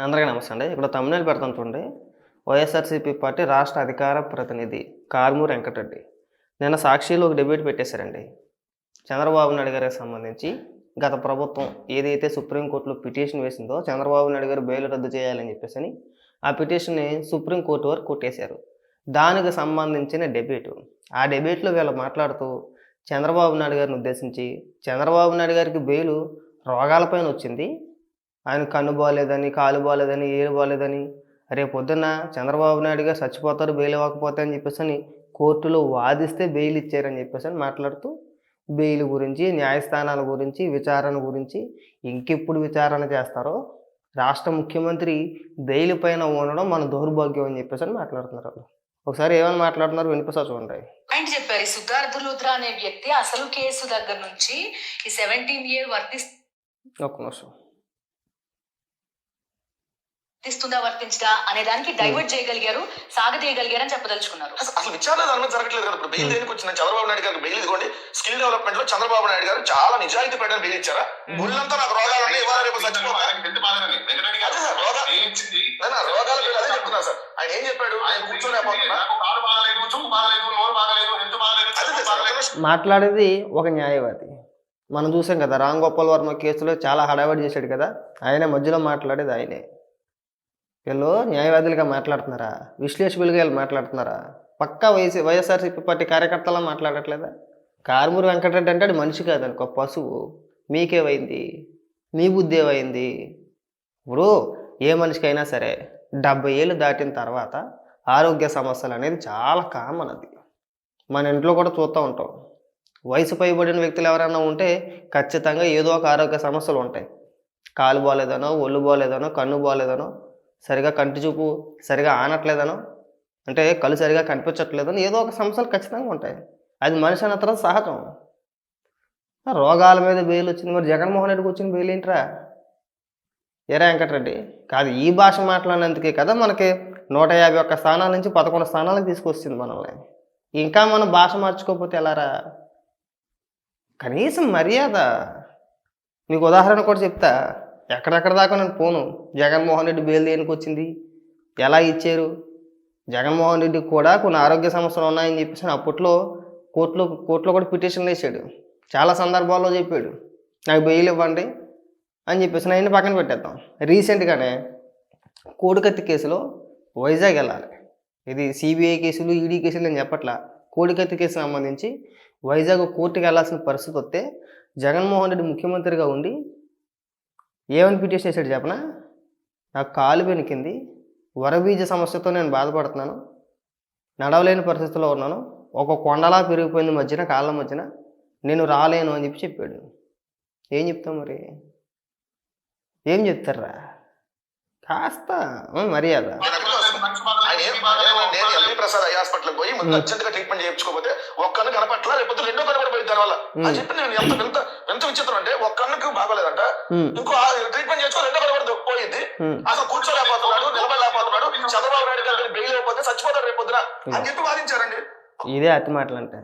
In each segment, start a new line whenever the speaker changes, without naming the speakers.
అందరికీ నమస్తే అండి. ఇక్కడ తమిళనాడు పెడతాను చూడండి. వైఎస్ఆర్సీపీ పార్టీ రాష్ట్ర అధికార ప్రతినిధి కారుమూరి వెంకటరెడ్డి. నిన్న సాక్షిలో ఒక డిబేట్ పెట్టేశారండి. చంద్రబాబు నాయుడు గారికి సంబంధించి గత ప్రభుత్వం ఏదైతే సుప్రీంకోర్టులో పిటిషన్ వేసిందో చంద్రబాబు నాయుడు గారు బెయిల్ రద్దు చేయాలని చెప్పేసి అని ఆ పిటిషన్ని సుప్రీంకోర్టు వరకు కొట్టేశారు. దానికి సంబంధించిన డెబేటు ఆ డెబేట్లో వీళ్ళు మాట్లాడుతూ చంద్రబాబు నాయుడు గారిని ఉద్దేశించి చంద్రబాబు నాయుడు గారికి బెయిలు రోగాలపైన వచ్చింది. ఆయన కన్ను బాగాలేదని కాలు బాగాలేదని ఏలు బాగాలేదని రేపు పొద్దున్న చంద్రబాబు నాయుడు గారు చచ్చిపోతారు బెయిల్ ఇవ్వకపోతే అని చెప్పేసి అని కోర్టులో వాదిస్తే బెయిల్ ఇచ్చారని చెప్పేసి అని మాట్లాడుతూ బెయిల్ గురించి న్యాయస్థానాల గురించి విచారణ గురించి ఇంకెప్పుడు విచారణ చేస్తారో రాష్ట్ర ముఖ్యమంత్రి బెయిల్ పైన ఉండడం మన దౌర్భాగ్యం అని చెప్పేసి అని మాట్లాడుతున్నారు వాళ్ళు. ఒకసారి ఏమని మాట్లాడుతున్నారు వినిపిస్తా చూడండి.
పాయింట్ చెప్పారు. సిద్ధార్థ లూత్రా అనే వ్యక్తి అసలు కేసు దగ్గర నుంచి ఈ సెవెంటీన్ ఏ
ఒక్క నిమిషం.
వర్తిస్తుందా వర్తించదా అనే దానికి డైవర్ట్ చేయగలిగారు సాగదీయగలిగారు అని చెప్పదలుచుకున్నారు.
అసలు విచారణ దాని మీద జరగట్లేదు కదా ఇప్పుడు. బెయిల్ దేనికి వచ్చిన చంద్రబాబు నాయుడు గారికి బెయిల్ ఇదిగోండి. స్కిల్ డెవలప్మెంట్లో చంద్రబాబు నాయుడు గారు చాలా నిజాయితీ పడిన బెయిల్ ఇచ్చారా? ఒళ్ళంతా నాకు రోగాలు ఉన్నాయి ఇవాళ రేపు రోగాల అదే చెప్తున్నా సార్. ఆయన ఏం చెప్పాడు? కూర్చోలేకపోతున్నా ఒక నిమిషం.
మాట్లాడేది ఒక న్యాయవాది. మనం చూసాం కదా రామ్ గోపాల్ వర్మ కేసులో చాలా హడావడి చేశాడు కదా ఆయన మధ్యలో మాట్లాడేది ఆయనే. వీళ్ళు న్యాయవాదులుగా మాట్లాడుతున్నారా? విశ్లేషకులుగా వీళ్ళు మాట్లాడుతున్నారా? పక్కా వైఎస్ వైఎస్ఆర్సీపీ పార్టీ కార్యకర్తలా మాట్లాడట్లేదా? కారుమూరి వెంకటరెడ్డి అంటే అది మనిషి కాదనుకో పశువు. మీకేమైంది? మీ బుద్ధి ఏమైంది? ఇప్పుడు ఏ మనిషికైనా సరే డెబ్బై ఏళ్ళు దాటిన తర్వాత ఆరోగ్య సమస్యలు అనేది చాలా కామన్ అది. మన ఇంట్లో కూడా చూస్తూ ఉంటాం. వయసు పైబడిన వ్యక్తులు ఎవరైనా ఉంటే ఖచ్చితంగా ఏదో ఒక ఆరోగ్య సమస్యలు ఉంటాయి. కాలు బాగాలేదనో ఒళ్ళు బాగాలేదనో కన్ను బాగాలేదనో సరిగా కంటి చూపు సరిగా ఆనట్లేదనో? అంటే కళ్ళు సరిగా కనిపించట్లేదని? ఏదో ఒక సమస్యలు ఖచ్చితంగా ఉంటాయి. అది మనిషి అన్న తర్వాత సహజం. రోగాల మీద బెయిల్ వచ్చింది. మరి జగన్మోహన్ రెడ్డికి వచ్చిన బెయిల్ ఏంట్రా? ఎరా వెంకటరెడ్డి? కాదు ఈ భాష మాట్లాడినందుకే కదా మనకి నూట యాభై ఒక్క స్థానాల నుంచి పదకొండు స్థానాలకు తీసుకొచ్చింది మనల్ని. ఇంకా మనం భాష మార్చుకోకపోతే ఎలారా? కనీసం మర్యాద. మీకు ఉదాహరణ కూడా చెప్తా. ఎక్కడెక్కడ దాకా నేను పోను? జగన్మోహన్ రెడ్డి బెయిల్ దేనికి వచ్చింది? ఎలా ఇచ్చారు? జగన్మోహన్ రెడ్డికి కూడా కొన్ని ఆరోగ్య సమస్యలు ఉన్నాయని చెప్పేసి అప్పట్లో కోర్టులో కోర్టులో కూడా పిటిషన్లు వేసాడు. చాలా సందర్భాల్లో చెప్పాడు. నాకు బెయిల్ ఇవ్వండి అని చెప్పేసి నేను పక్కన పెట్టేద్దాం. రీసెంట్గానే కోడికత్తి కేసులో వైజాగ్ వెళ్ళాలి. ఇది సిబిఐ కేసులు ఈడీ కేసులు నేను చెప్పట్లా. కోడికత్తి కేసు సంబంధించి వైజాగ్ కోర్టుకి వెళ్ళాల్సిన పరిస్థితి వస్తే జగన్మోహన్ రెడ్డి ముఖ్యమంత్రిగా ఉండి ఏమని పిటిషన్ చేశాడు చెప్పనా? నాకు కాలు వెనికింది. వరబీజ సమస్యతో నేను బాధపడుతున్నాను. నడవలేని పరిస్థితిలో ఉన్నాను. ఒక కొండలా పెరిగిపోయింది మధ్యన కాళ్ళ మధ్యన. నేను రాలేను అని చెప్పి చెప్పాడు. ఏం చెప్తాం మరి? ఏం చెప్తారా? కాస్త మర్యాద.
ఆయన ఏం- నేను- నేను ఎల్వి ప్రసాద్ ఐ హాస్పిటల్ పోయి ముందు అర్జెంట్గా ట్రీట్మెంట్ చేయించుకోకపోతే ఒక్క కన్ను కనపట్ల? రేపు రెండో కన్ను కూడా పోయింది దానివల్ల అని చెప్పి నేను ఎంత ఎంత ఎంత విచిత్రం అంటే ఒక్క కన్నుకు బాగోలేదంట ఇంకో ట్రీట్మెంట్ చేసుకో రెండో కూడా పోయింది. అసలు కూర్చోలేకపోతున్నాడు నిలబడలేకపోతున్నాడు. చంద్రబాబు నాయుడు గారు బెయిల్ అయిపోతే చచ్చిపోతాడు రేపు పొద్దున. అని చెప్పి వాదించారండి.
ఇదే అతి మాటలు అంటే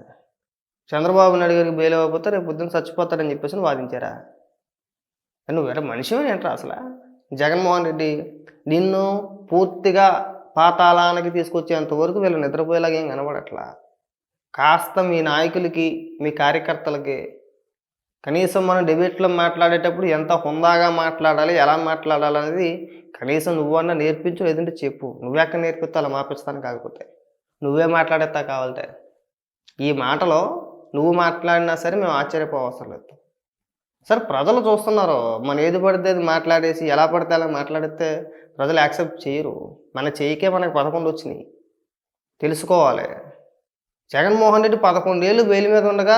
చంద్రబాబు నాయుడు గారికి బెయిల్ ఇవ్వకపోతే రేపు పొద్దున్న చచ్చిపోతాడని చెప్పేసి వాదించారా? నువ్వు వేరే మనిషి ఏంట్రా అసలు? జగన్మోహన్ రెడ్డి నిన్ను పూర్తిగా పాతాళానికి తీసుకొచ్చేంత వరకు వీళ్ళు నిద్రపోయేలాగా ఏం కనబడట్లా? కాస్త మీ నాయకులకి మీ కార్యకర్తలకి కనీసం మనం డిబేట్లో మాట్లాడేటప్పుడు ఎంత హుందాగా మాట్లాడాలి ఎలా మాట్లాడాలి అనేది కనీసం నువ్వన్నా నేర్పించు లేదంటే చెప్పు. నువ్వెక్కడ నేర్పిస్తా అలా మాపిస్తాను కాకపోతే. నువ్వే మాట్లాడేస్తా కావాలంటే. ఈ మాటలో నువ్వు మాట్లాడినా సరే మేము ఆశ్చర్యపోవసరం లేదు. సార్ ప్రజలు చూస్తున్నారు. మన ఏది పడితే అది మాట్లాడేసి ఎలా పడితే అలా మాట్లాడితే ప్రజలు యాక్సెప్ట్ చేయరు. మన చేయికే మనకి పదకొండు వచ్చినాయి. తెలుసుకోవాలి. జగన్మోహన్ రెడ్డి పదకొండేళ్ళు వేలి మీద ఉండగా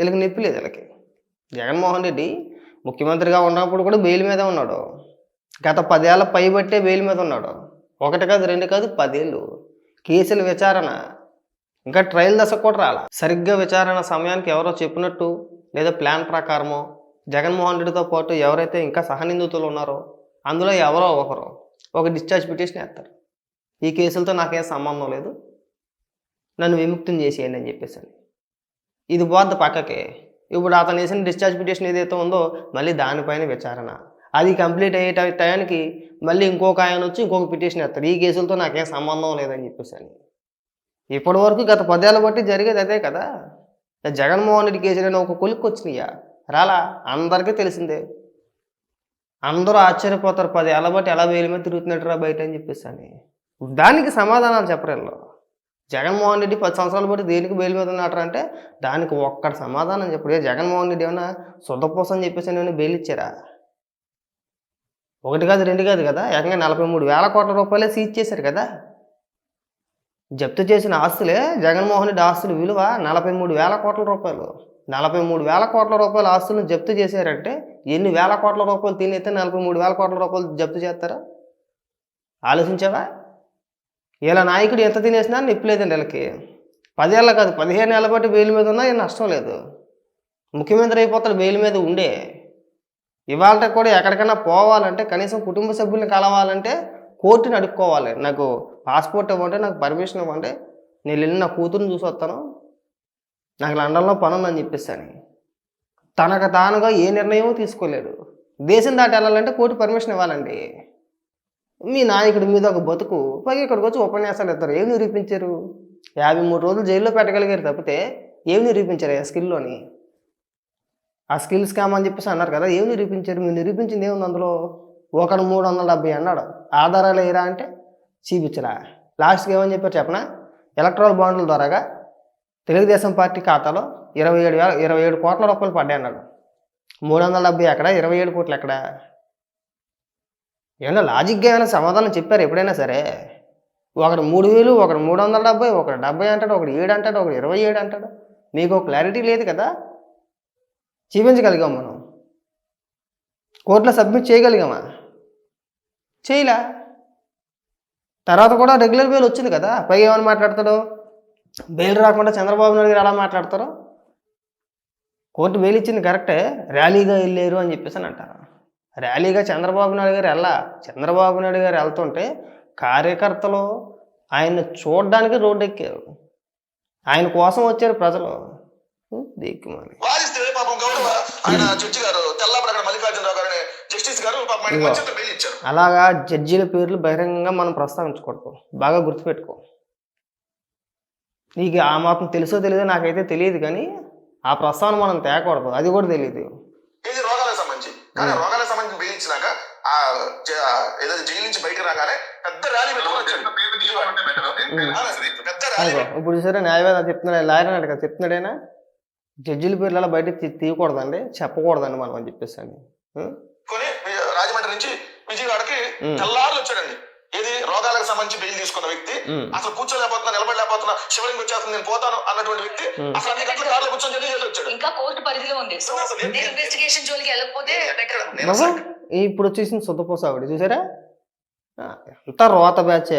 వీళ్ళకి నొప్పి లేదు వీళ్ళకి. జగన్మోహన్ రెడ్డి ముఖ్యమంత్రిగా ఉన్నప్పుడు కూడా బెయిల్ మీదే ఉన్నాడు. గత పదేళ్ళ పైబట్టే బెయిల్ మీద ఉన్నాడు. ఒకటి కాదు రెండు కాదు పదేళ్ళు. కేసుల విచారణ. ఇంకా ట్రయల్ దశ కూడా రాలా. సరిగ్గా విచారణ సమయానికి ఎవరో చెప్పినట్టు లేదా ప్లాన్ ప్రకారమో జగన్మోహన్ రెడ్డితో పాటు ఎవరైతే ఇంకా సహనిందితులు ఉన్నారో అందులో ఎవరో ఒకరు ఒక డిశ్చార్జ్ పిటిషన్ వేస్తారు. ఈ కేసులతో నాకేం సంబంధం లేదు. నన్ను విముక్తం చేసేయండి అని చెప్పేసి ఇది పోద్ది పక్కకే. ఇప్పుడు అతను వేసిన డిశ్చార్జ్ పిటిషన్ ఏదైతే ఉందో మళ్ళీ దానిపైన విచారణ. అది కంప్లీట్ అయ్యే టైంకి టయానికి మళ్ళీ ఇంకొక ఆయన వచ్చి ఇంకొక పిటిషన్ వేస్తారు. ఈ కేసులతో నాకేం సంబంధం లేదని చెప్పేసి అని ఇప్పటి వరకు గత పదేళ్ళ బట్టి జరిగేది అదే కదా. జగన్మోహన్ రెడ్డి కేసులైన ఒక కొలిక్కి వచ్చినాయా రాలా? అందరికీ తెలిసిందే. అందరూ ఆశ్చర్యపోతారు పది ఎలా బట్టి ఎలా వేలు మీద తిరుగుతున్నట్టురా బయట అని చెప్పేసి అని. దానికి సమాధానాలు చెప్పరు వీళ్ళు. జగన్మోహన్ రెడ్డి పది సంవత్సరాల బట్టి దేనికి బెయిల్ మీద ఉన్నట్టు అంటే దానికి ఒక్కడ సమాధానం చెప్పడు. జగన్మోహన్ రెడ్డి ఏమైనా శుద్ధపోసం అని చెప్పేసి ఏమైనా బెయిల్ ఇచ్చారా? ఒకటి కాదు రెండు కాదు కదా? ఏకంగా నలభై మూడు వేల కోట్ల రూపాయలే సీజ్ చేశారు కదా? జప్తు చేసిన ఆస్తులే జగన్మోహన్ రెడ్డి ఆస్తుల విలువ నలభై మూడు వేల కోట్ల రూపాయలు. నలభై మూడు వేల కోట్ల రూపాయల ఆస్తులను జప్తు చేశారంటే ఎన్ని వేల కోట్ల రూపాయలు తినైతే నలభై మూడు వేల కోట్ల రూపాయలు జప్తు చేస్తారా? ఆలోచించావా? ఇలా నాయకుడు ఎంత తినేసినా నిప్పలేదండి వీళ్ళకి పదేళ్ళ కాదు పదిహేను ఏళ్ళ పాటు బెయిల్ మీద ఉన్నా ఏం నష్టం లేదు. ముఖ్యమంత్రి అయిపోతాడు బెయిల్ మీద ఉండే. ఇవాళ కూడా ఎక్కడికైనా పోవాలంటే కనీసం కుటుంబ సభ్యుల్ని కలవాలంటే కోర్టుని అడుక్కోవాలి. నాకు పాస్పోర్ట్ ఇవ్వండి నాకు పర్మిషన్ ఇవ్వండి. నేను వెళ్ళి నా కూతురుని చూసి వస్తాను. నాకు లండన్లో పని ఉందని చెప్పేసాను. తనకు తానుగా ఏ నిర్ణయం తీసుకోలేడు దేశం దాటి వెళ్ళాలంటే కోర్టు పర్మిషన్ ఇవ్వాలండి. మీ నాయకుడి మీద ఒక బతుకు. పైగా ఇక్కడికి వచ్చి ఉపన్యాసాలు ఇస్తారు. ఏం నిరూపించారు? యాభై మూడు రోజులు జైల్లో పెట్టగలిగారు తప్పితే ఏం నిరూపించారు ఆ స్కిల్లోని ఆ స్కిల్ స్కామ్ అని చెప్పేసి అన్నారు కదా ఏం నిరూపించారు? మీరు నిరూపించింది ఏముంది అందులో? ఒకడు మూడు వందల డెబ్బై అన్నాడు. ఆధారాలు ఏరా అంటే? చూపించరా? లాస్ట్కి ఏమని చెప్పారు చెప్పనా? ఎలక్ట్రాల్ బాండ్ల ద్వారాగా? తెలుగుదేశం పార్టీ ఖాతాలో ఇరవై ఏడు వేల ఇరవై ఏడు కోట్ల రూపాయలు పడ్డాయి అన్నాడు. మూడు వందల డెబ్బై ఎక్కడ? ఇరవై ఏడు కోట్లు ఎక్కడ? ఏమన్నా లాజిక్గా ఏమైనా సమాధానం చెప్పారు ఎప్పుడైనా సరే? ఒకడు మూడు వేలు ఒకడు మూడు వందల డెబ్బై ఒకడు డెబ్బై అంటాడు ఒకడు ఏడు అంటాడు ఒకడు ఇరవై ఏడు అంటాడు. మీకు క్లారిటీ లేదు కదా? చూపించగలిగాం మనం. కోర్టులో సబ్మిట్ చేయగలిగామా? చేయలే. తర్వాత కూడా రెగ్యులర్ బెయిల్ వచ్చింది కదా? పైగా ఏమని మాట్లాడతాడు? బెయిల్ రాకుండా చంద్రబాబు నాయుడు గారు ఎలా మాట్లాడతారు? కోర్టు బెయిల్ ఇచ్చింది కరెక్టే. ర్యాలీగా వెళ్ళారు అని చెప్పేసి అని అంటారు. ర్యాలీగా చంద్రబాబు నాయుడు గారు వెళ్ళా చంద్రబాబు నాయుడు గారు వెళ్తుంటే కార్యకర్తలు ఆయన చూడడానికి రోడ్డు ఎక్కారు. ఆయన కోసం వచ్చారు ప్రజలు. అలాగా జడ్జీల పేర్లు బహిరంగంగా మనం ప్రస్తావించకూడదు. బాగా గుర్తుపెట్టుకో. నీకు ఆ మాత్రం తెలుసో తెలియదో నాకైతే తెలియదు కానీ ఆ ప్రస్తావన మనం తేకూడదు. అది కూడా తెలియదు
ఇది రోగాలకు సంబంధించి. కానీ రోగాలకు సంబంధించి బెయిల్ ఇచ్చినాక ఆ జ- ఏదో జైలు నుంచి బయటకు రాగానే పెద్ద ర్యాలీ
ఇప్పుడు సరే న్యాయవాద చెప్తున్నాడు లాయర్ అన్నాడు కదా చెప్తున్నాడేనా? జడ్జిల పేర్లు అలా తీ- తీయకూడదండి చెప్పకూడదండి మనం అని చెప్పేసి?
పెట్టుకొని రాజమండ్రి నుంచి విజయవాడకి. తెల్లారులు వచ్చాడండి. ఇది రోగాలకు సంబంధించి బెయిల్ తీసుకున్న వ్యక్తి. అసలు కూర్చోలేకపోతున్నా నిలబడలేకపోతున్నా శివలింగ్ వచ్చేస్తుంది నేను పోతాను అన్నటువంటి వ్యక్తి. అసలు అన్ని గంటల కార్లో కూర్చొని జడ్జి చేసి వచ్చాడు
ఇంకా కోర్టు పరిధిలో ఉంది. సో ఇన్వెస్టిగేషన్ జోలికి వెళ్ళకపోతే
ఇప్పుడు వచ్చేసింది సొద్దపోస ఆవిడ చూసారా? ఎంత రోత బ్యాచ్.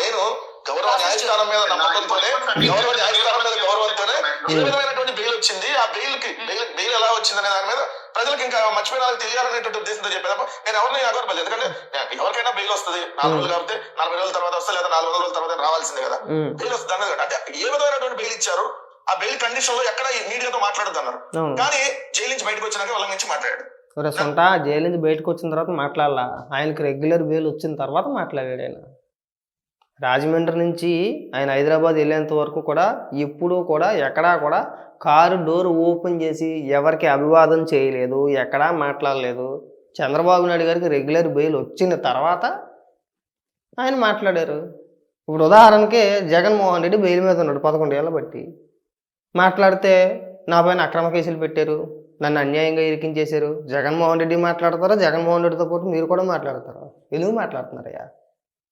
నేను గౌరవ న్యాయస్థానం మీద నమ్మకంతోనే గౌరవ న్యాయస్థానం మీద గౌరవంతోనే ఏ విధమైనటువంటి బెయిల్ వచ్చింది. ఆ బెయిల్కి బెయిల్ బెయిల్ ఎలా వచ్చింది అనే దాని మీద ప్రజలకు ఇంకా మర్చిపోయిన తెలియాలనేటువంటి ఉద్దేశంతో తప్ప నేను ఎవరిని అగౌరవలేదు ఎందుకంటే ఎవరికైనా బెయిల్ వస్తుంది. నాలుగు రోజులు కాబట్టి నలభై రోజుల తర్వాత వస్తే లేదా నాలుగు రోజుల తర్వాత రావాల్సిందే కదా. బెయిల్ వస్తుంది అన్నది. అంటే ఏ విధమైనటువంటి బెయిల్ ఇచ్చారు? ఆ బెయిల్ కండిషన్లో ఎక్కడ మీడియాతో మాట్లాడద్దు అన్నారు. కానీ జైలు నుంచి బయటకు వచ్చినాక వాళ్ళ నుంచి మాట్లాడాడు.
సొంత జైలు నుంచి బయటకు వచ్చిన తర్వాత మాట్లాడాల. ఆయనకి రెగ్యులర్ బెయిల్ వచ్చిన తర్వాత మాట్లాడాడు ఆయన. రాజమండ్రి నుంచి ఆయన హైదరాబాద్ వెళ్ళేంత వరకు కూడా ఎప్పుడూ కూడా ఎక్కడా కూడా కారు డోర్ ఓపెన్ చేసి ఎవరికి అభివాదం చేయలేదు ఎక్కడా మాట్లాడలేదు. చంద్రబాబు నాయుడు గారికి రెగ్యులర్ బెయిల్ వచ్చిన తర్వాత ఆయన మాట్లాడారు. ఇప్పుడు ఉదాహరణకి జగన్మోహన్ రెడ్డి బెయిల్ మీద ఉన్నాడు పదకొండు ఏళ్ళ బట్టి. మాట్లాడితే నా పైన అక్రమ కేసులు పెట్టారు నన్ను అన్యాయంగా ఇరికించేశారు. జగన్మోహన్ రెడ్డి మాట్లాడతారా? జగన్మోహన్ రెడ్డితో పాటు మీరు కూడా మాట్లాడతారా? ఎందుకు మాట్లాడుతున్నారయ్యా.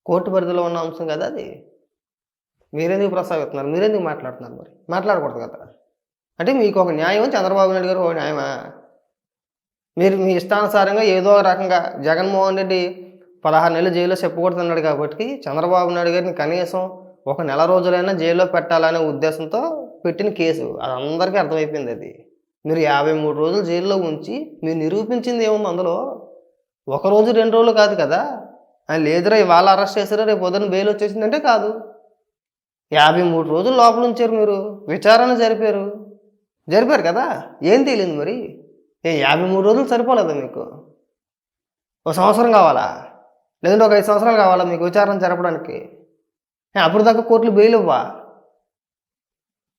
కోర్టు పరిధిలో ఉన్న అంశం కదా అది. మీరెందుకు ప్రస్తావిస్తున్నారు? మీరెందుకు మాట్లాడుతున్నారు మరి? మాట్లాడకూడదు కదా. అంటే మీకు ఒక న్యాయం చంద్రబాబు నాయుడు గారు ఒక న్యాయమా? మీరు మీ ఇష్టానుసారంగా ఏదో ఒక రకంగా జగన్మోహన్ రెడ్డి పదహారు నెలలు జైల్లో చెప్పకూడదన్నాడు కాబట్టి చంద్రబాబు నాయుడు గారిని కనీసం ఒక నెల రోజులైనా జైల్లో పెట్టాలనే ఉద్దేశంతో పెట్టిన కేసు. అది అందరికీ అర్థమైపోయింది అది. మీరు యాభై మూడు రోజులు జైల్లో ఉంచి మీరు నిరూపించింది ఏముంది అందులో? ఒక రోజు రెండు రోజులు కాదు కదా? ఆయన లేదురా ఇవాళ అరెస్ట్ చేశారా రేపు పొద్దున్న బెయిల్ వచ్చేసిందంటే కాదు. యాభై మూడు రోజులు లోపల ఉంచారు మీరు. విచారణ జరిపారు. జరిపారు కదా? ఏం తేలింది మరి? ఏ యాభై మూడు రోజులు సరిపోలేదా మీకు? ఒక సంవత్సరం కావాలా? లేదంటే ఒక ఐదు సంవత్సరాలు కావాలా మీకు విచారణ జరపడానికి? అప్పుడు దాకా కోర్టులు బెయిల్ ఇవ్వా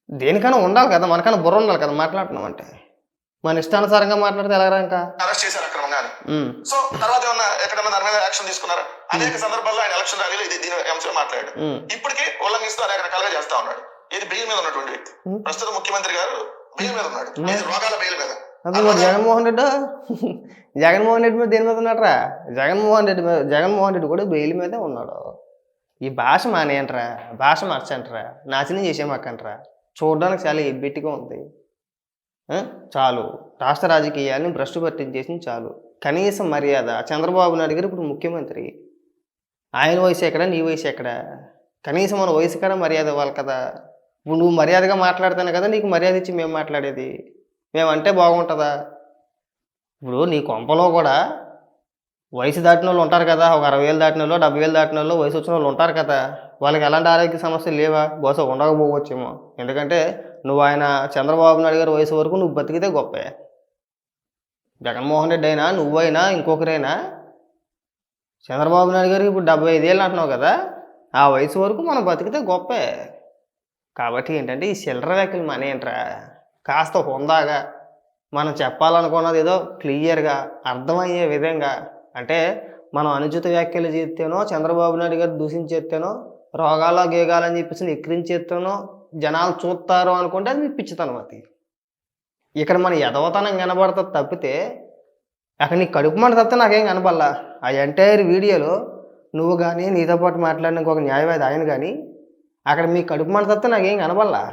దేనికైనా ఉండాలి కదా మనకైనా బుర్ర ఉండాలి కదా మాట్లాడుతున్నాం అంటే. మన ఇష్టానుసారంగా మాట్లాడితే ఎలాగరా ఇంకా?
అరెస్ట్ చేశారు అక్రమంగానే.
ఉమ్,
సో తర్వాత ఏమన్నా ఎక్కడన్నా దాని మీద యాక్షన్ తీసుకున్నారా? అనేక సందర్భాల్లో ఆయన ఎలక్షన్ ర్యాలీలో ఇది దీని అంశం మాట్లాడాడు. ఇప్పటికీ ఉల్లంఘిస్తూ అనేక రకాలుగా చేస్తా ఉన్నాడు. ఇది బెయిల్ మీద ఉన్నటువంటి వ్యక్తి. ప్రస్తుత ముఖ్యమంత్రి గారు మీద ఉన్నాడు. ఇది రోగాల బెయిల్ మీద
అప్పుడు మరి జగన్మోహన్ రెడ్డి? జగన్మోహన్ రెడ్డి మీద దేని మీద ఉన్నాడరా? జగన్మోహన్ రెడ్డి మీద జగన్మోహన్ రెడ్డి కూడా బెయిల్ మీదే ఉన్నాడు. ఈ భాష మానేయంట్రా భాష మార్చంట్రా నాశనం చేసేమాకంట్రా చూడడానికి చాలా ఎబ్బెట్టిగా ఉంది? చాలు. రాష్ట్ర రాజకీయాల్ని భ్రష్టు పట్టించేసింది చాలు. కనీసం మర్యాద. చంద్రబాబు నాయుడు గారు ఇప్పుడు ముఖ్యమంత్రి. ఆయన వయసు ఎక్కడ? నీ వయసు ఎక్కడ? కనీసం మన వయసు కూడా మర్యాద ఇవ్వాలి కదా. ఇప్పుడు నువ్వు మర్యాదగా మాట్లాడతాను కదా నీకు మర్యాద ఇచ్చి మేము మాట్లాడేది? మేమంటే బాగుంటుందా? ఇప్పుడు నీ కొంపలో కూడా వయసు దాటిన వాళ్ళు ఉంటారు కదా ఒక అరవై వేలు దాటిన వాళ్ళు డెబ్బై వేలు దాటిన వాళ్ళు వయసు వచ్చిన వాళ్ళు ఉంటారు కదా వాళ్ళకి ఎలాంటి ఆరోగ్య సమస్యలు లేవా? బహుశా ఉండకపోవచ్చేమో. ఎందుకంటే నువ్వు ఆయన చంద్రబాబు నాయుడు గారి వయసు వరకు నువ్వు బతికితే గొప్పే. జగన్మోహన్ రెడ్డి అయినా నువ్వైనా ఇంకొకరైనా చంద్రబాబు నాయుడు గారికి ఇప్పుడు డెబ్బై ఐదేళ్ళు అంటున్నావు కదా ఆ వయసు వరకు మనం బతికితే గొప్పే. కాబట్టి ఏంటంటే ఈ చిల్లర వ్యాఖ్యలు మనేంట్రా కాస్త హుందాగా మనం చెప్పాలనుకున్నది ఏదో క్లియర్గా అర్థమయ్యే విధంగా అంటే మనం అనుచిత వ్యాఖ్యలు చేస్తేనో చంద్రబాబు నాయుడు గారు దూషించేస్తేనో రోగాల గేగాలని చెప్పేసి ఎక్కిరించేస్తేనో జనాలు చూస్తారు అనుకుంటే అది పిచ్చితనం అది. ఇక్కడ మన ఎదవతనం కనబడుతుంది తప్పితే అక్కడ నీ కడుపు మంట తప్పితే నాకేం కనపడలా? ఆ ఎంటైర్ వీడియోలో నువ్వు కానీ నీతో పాటు మాట్లాడిన ఒక న్యాయవాది ఆయన కానీ అక్కడ మీ కడుపు మంట తప్పితే నాకేం కనపడలా